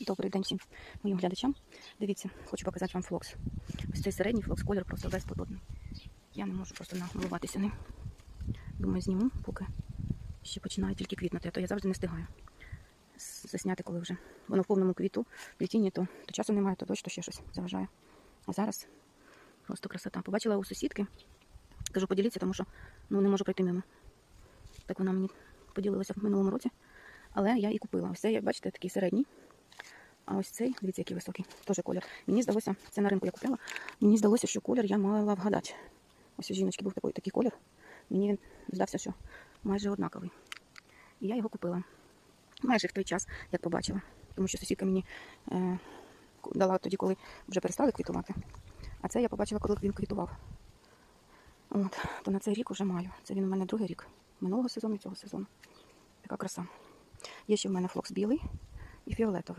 Добрий день всім моїм глядачам. Дивіться, хочу показати вам флокс. Ось цей середній флокс, колір просто безподобний. Я не можу просто намилуватися ним. Думаю, зніму, поки ще починає тільки квітнути, а то я завжди не встигаю засняти, коли вже воно в повному квіту, квітінні, то, то часу немає, то дощ, то ще щось заважає. А зараз просто красота. Побачила у сусідки, кажу, поділіться, тому що ну, не можу пройти мимо. Так вона мені поділилася в минулому році, але я і купила. Ось як бачите, такий середній. А ось цей, дивіться, який високий, теж колір. Мені здалося, це на ринку я купила. Мені здалося, що колір я мала вгадати. Ось у жіночки був такий, такий колір. Мені він здався, що майже однаковий. І я його купила. Майже в той час, як побачила. Тому що сусідка мені е, дала тоді, коли вже перестали квітувати. А це я побачила, коли він квітував. От, то на цей рік вже маю. Це він у мене другий рік. Минулого сезону і цього сезону. Така краса. Є ще в мене флокс білий і фіолетовий.